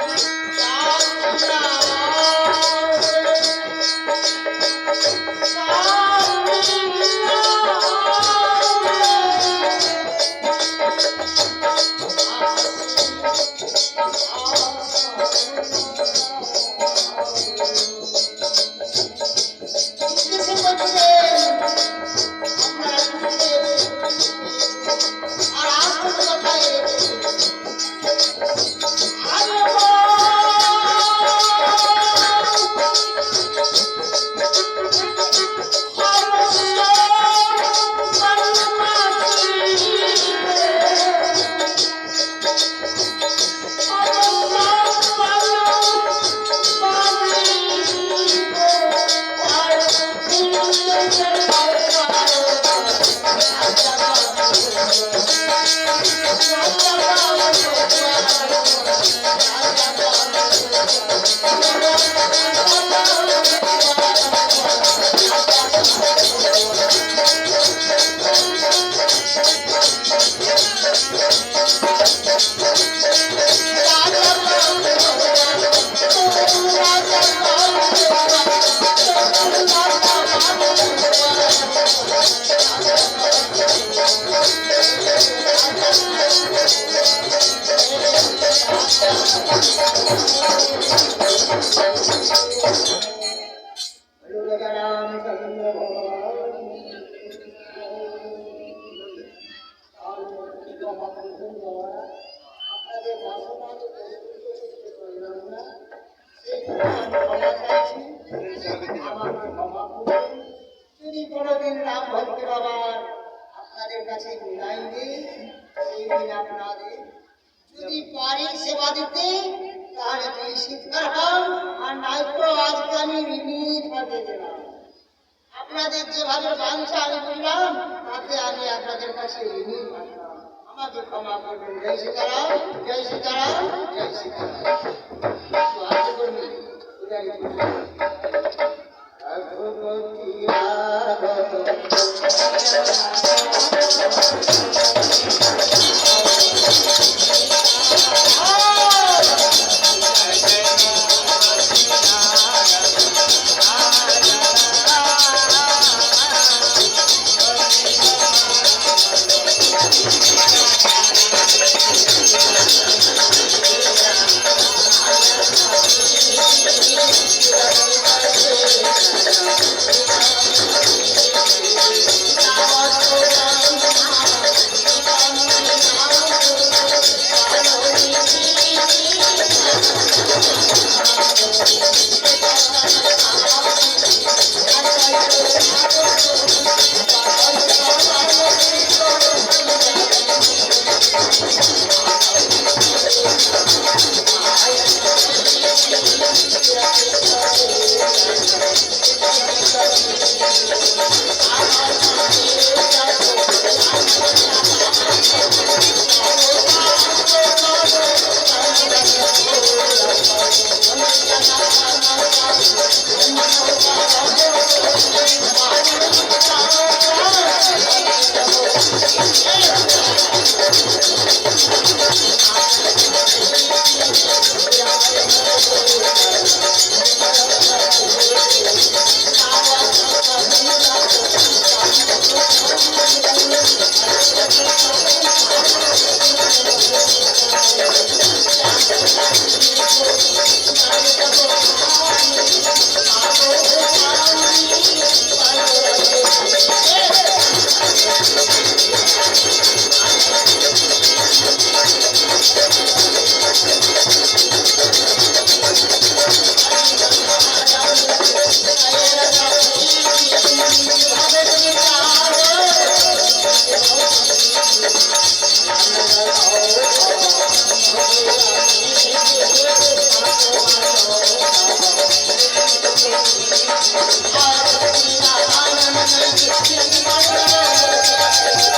আর আপনাদের যদি পারি সেবা দিতে, তাহলে তুই শিক্ষার হন আর নাইতো আজকে আমি ঋণী থাকে গেলাম আপনাদের যেভাবে বাঞ্ছা আমি করলাম তাতে আমি আপনাদের কাছে ঋণী থাকলাম আমাকে ক্ষমা করবেন জয় সীতারাম জয় সীতারাম জয় সীতারাম তো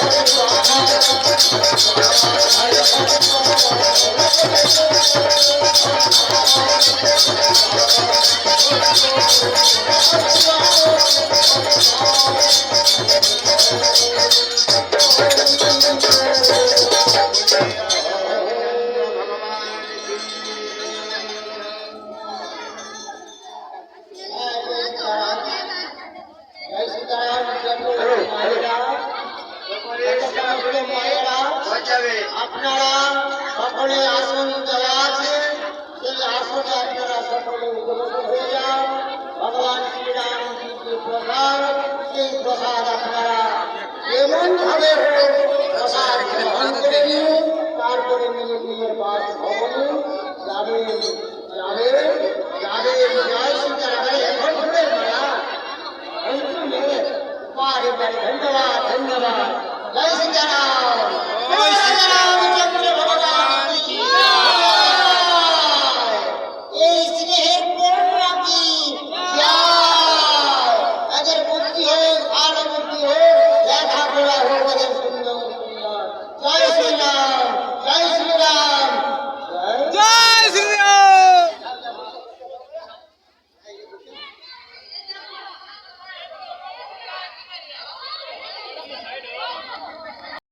Thank you. আপনারা সকলে আসন দেওয়া আছে সেই আসনে আপনারা সকলে উপলব্ধ হয়ে যান। ভগবান শ্রীরাম প্রসাদ সেই প্রসাদ আপনারা এমন ভাবে